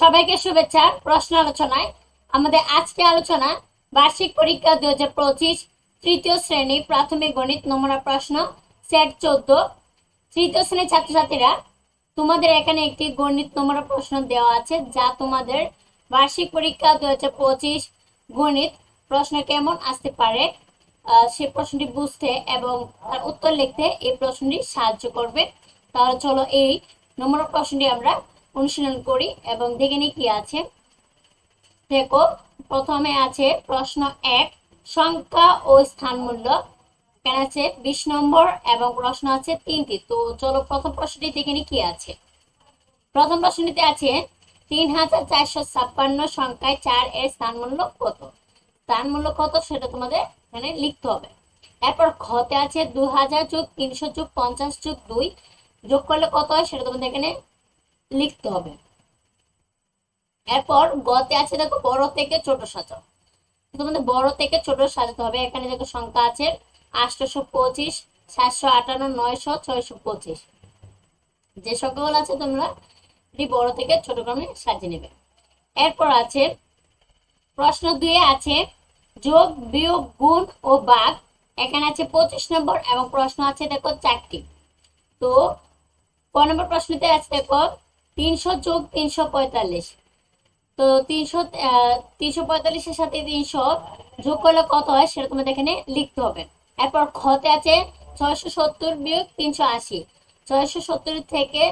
সবাইকে শুভেচ্ছা, প্রশ্ন আলোচনায়। আমাদের আজকে আলোচনা, বার্ষিক পরীক্ষা দুই হাজার পঁচিশ, তৃতীয় শ্রেণি প্রাথমিক গণিত নমুনা প্রশ্ন, সেট চোদ্দ। তৃতীয় শ্রেণির ছাত্রছাত্রীরা, তোমাদের এখানে একটি গণিত নমুনা প্রশ্ন দেওয়া আছে, যা তোমাদের বার্ষিক পরীক্ষা দুই হাজার পঁচিশ গণিত প্রশ্ন কেমন আসতে পারে সে প্রশ্নটি বুঝতে এবং তার উত্তর লিখতে এই প্রশ্নটি সাহায্য করবে। তাহলে চলো এই নমুনা প্রশ্নটি আমরা অনুশীলন করি এবং দেখে নিই কি আছে। দেখো, প্রথমে আছে প্রশ্ন এক, সংখ্যা ও স্থান মূল্য। আছে বিশ নম্বর এবং প্রশ্ন আছে তিনটি। তো চলো প্রথম প্রশ্নটি দেখে নিই কি আছে। প্রথম প্রশ্নটিতে আছে তিন হাজার চারশো ছাপ্পান্ন সংখ্যায় চার এর স্থান মূল্য কত? স্থান মূল্য কত সেটা তোমাদের এখানে লিখতে হবে। এরপর খতে আছে দু হাজার যোগ তিনশো যোগ পঞ্চাশ যোগ দুই যোগ করলে কত হয় সেটা তোমাদের এখানে লিখতে হবে। এরপর গতে আছে দেখো বড় থেকে ছোট সাজাও। তোমাদের বড় থেকে ছোট সাজাতে হবে। এখানে দেখো সংখ্যা আছে আটশোশো পঁচিশ, সাতশো আটান্ন, নয়শো, ছয়শো পঁচিশ। যে সংখ্যাগুলো আছে তোমরা এটি বড় থেকে ছোট ক্রমে সাজিয়ে নেবে। এরপর আছে প্রশ্ন দুয়ে আছে যোগ, বিয়োগ, গুণ ও বাঘ এখানে আছে পঁচিশ নম্বর এবং প্রশ্ন আছে দেখো চারটি। তো ক নম্বর প্রশ্নতে আছে দেখো তিনশো যোগ তিনশো পঁয়তাল্লিশ। তো তিনশো তিনশো পঁয়তাল্লিশের সাথে তিনশো যোগ করলে কত হয় সেটা তোমাদের এখানে লিখতে হবে। এরপর খতে আছে ছয়শো সত্তর বিয়োগ তিনশো আশি। ছয়শো সত্তর থেকে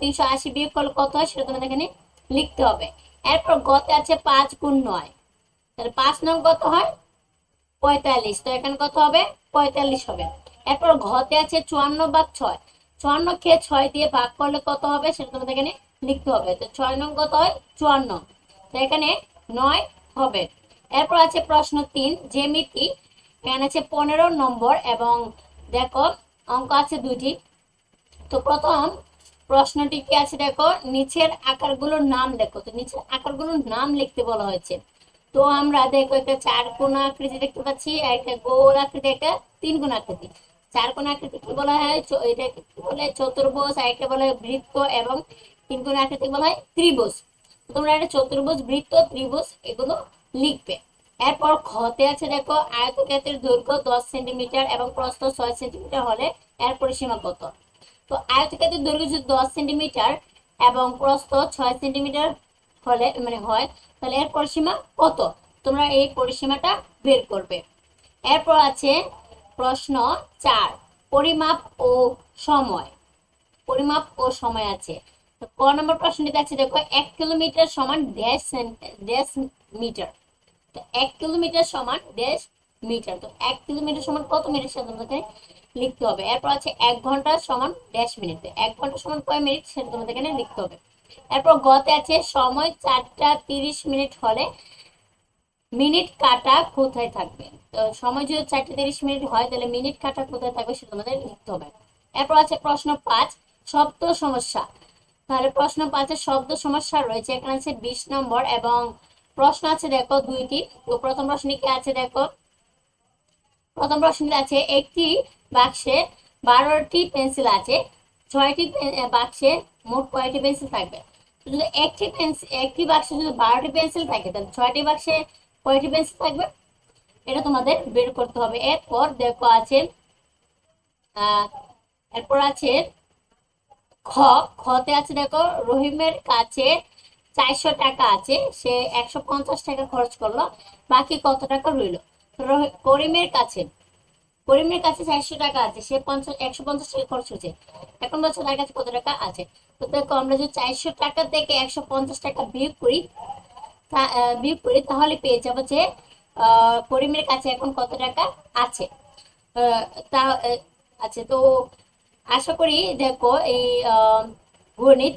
তিনশো আশি বিয়োগ করলে কত হয় সেটা তোমাদের এখানে লিখতে হবে। এরপর গতে আছে পাঁচ গুণ নয়। তাহলে পাঁচ নং কত হয়? পঁয়তাল্লিশ। তো এখানে কত হবে? পঁয়তাল্লিশ হবে। এরপর ঘতে আছে চুয়ান্ন ভাগ ছয়। চুয়ান্ন খেয়ে ছয় দিয়ে ভাগ করলে কত হবে? সেটা তোমাদের এখানে লিখতে হবে। তো ছয় নং কত হয়? চুয়ান্ন। তো এখানে নয় হবে। এরপর আছে প্রশ্ন তিন, জ্যামিতি। এখানে আছে পনেরো নম্বর এবং দেখো, অঙ্ক আছে দুটি তো প্রথম প্রশ্নটি কি আছে দেখো? নিচের আকারগুলোর নাম দেখো। তো নিচের আকারগুলোর নাম লিখতে বলা হয়েছে। তো আমরা দেখো একটা চার কোণ আকৃতি দেখতে পাচ্ছি, একটা গোল আকৃতি, একটা তিন কোণ আকৃতি। চার আকৃতি কি বলা হয়? চ- এটা কি বলে? চতুর্ভুজ, আর একটা বলা হয় বৃত্ত এবং তিন কোণ আকৃতি বলা হয়? ত্রিভুজ। তোমরা একটা চতুর্ভুজ, বৃত্ত, ত্রিভুজ এগুলো লিখবে। এরপর খতে আছে দেখো, আয়তক্ষেত্রের দৈর্ঘ্য দশ সেন্টিমিটার এবং প্রস্থ ছয় সেন্টিমিটার হলে এর পরিসীমা কত? তো আয়তক্ষেত্রের দৈর্ঘ্য যদি দশ সেন্টিমিটার এবং প্রস্থ ছয় সেন্টিমিটার হলে মানে হয়, তাহলে এর পরিসীমা কত? তোমরা এই পরিসীমাটা বের করবে। এরপর আছে প্রশ্ন চার, পরিমাপ ও সময়। পরিমাপ ও সময় আছে। ক নম্বর প্রশ্নটিতে আছে দেখো, এক কিলোমিটার সমান সেন্ট- ড্যাশ মিটার। তো এক কিলোমিটার সমান ড্যাশ মিটার। তো এক কিলোমিটার সমান কত মিটার সেটা তোমাদের লিখতে হবে। এরপর আছে এক ঘণ্টা সমান ড্যাশ মিনিট। এক ঘণ্টা সমান কয় মিনিট সেটা তোমাদের এখানে লিখতে হবে। এরপর গতে আছে সময় চারটা তিরিশ মিনিট হলে মিনিট কাটা কোথায় থাকবে? তো সময় যদি চারটে তিরিশ মিনিট হয়, তাহলে মিনিট কাটা কোথায় থাকবে সেটা তোমাদের লিখতে হবে। এরপর আছে প্রশ্ন পাঁচ, শব্দ সমস্যা। তাহলে প্রশ্ন পাঁচে শব্দ সমস্যা রয়েছে, এখানে আছে বিশ নম্বর এবং প্রশ্ন আছে দেখো দুইটি। তো প্রথম প্রশ্নে কি আছে দেখো? প্রথম প্রশ্নটি আছে একটি বাক্সে বারোটি পেন্সিল আছে, ছয়টি বাক্সে মোট কয়টি পেন্সিল থাকবে? যদি একটি পেন্সিল একটি বাক্সে যদি বারোটি পেন্সিল থাকে, তাহলে ছয়টি বাক্সে কয়টি পেন্সিল থাকবে। এটা তোমাদের বের করতে হবে। এরপর দেখো আছে এরপর আছে খ। খতে আছে দেখো, রহিমের কাছে চারশো টাকা আছে। সে একশো পঞ্চাশ টাকা খরচ করল। বাকি কত টাকা রইল? করিমের কাছে। করিমের কাছে চারশো টাকা আছে। সে পঞ্চাশ, একশো পঞ্চাশ টাকা খরচ হয়েছে এখন বলছে তার কাছে কত টাকা আছে? তো দেখো আমরা যদি চারশো টাকা থেকে একশো পঞ্চাশ টাকা বিয়োগ করি বিয়োগ করি তাহলে পেয়ে যাব যে করিমের কাছে এখন কত টাকা আছে? তা আছে তো আশা করি দেখো এই গণিত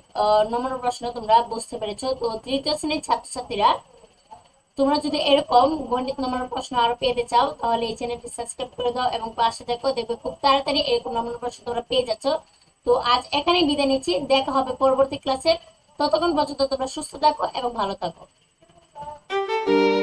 নম্বর প্রশ্ন তোমরা বুঝতে পেরেছ। তো তৃতীয় শ্রেণির ছাত্রছাত্রীরা, তোমরা যদি এরকম গণিত নম্বর প্রশ্ন আরও পেতে চাও, তাহলে এই চ্যানেলটি সাবস্ক্রাইব করে দাও এবং পাশে দেখো দেখবে খুব তাড়াতাড়ি এরকম নম্বর প্রশ্ন তোমরা পেয়ে যাচ্ছ। তো আজ এখানেই বিদায় নিচ্ছি। দেখা হবে পরবর্তী ক্লাসে। ততক্ষণ পর্যন্ত তোমরা সুস্থ থাকো এবং ভালো থাকো। Thank you.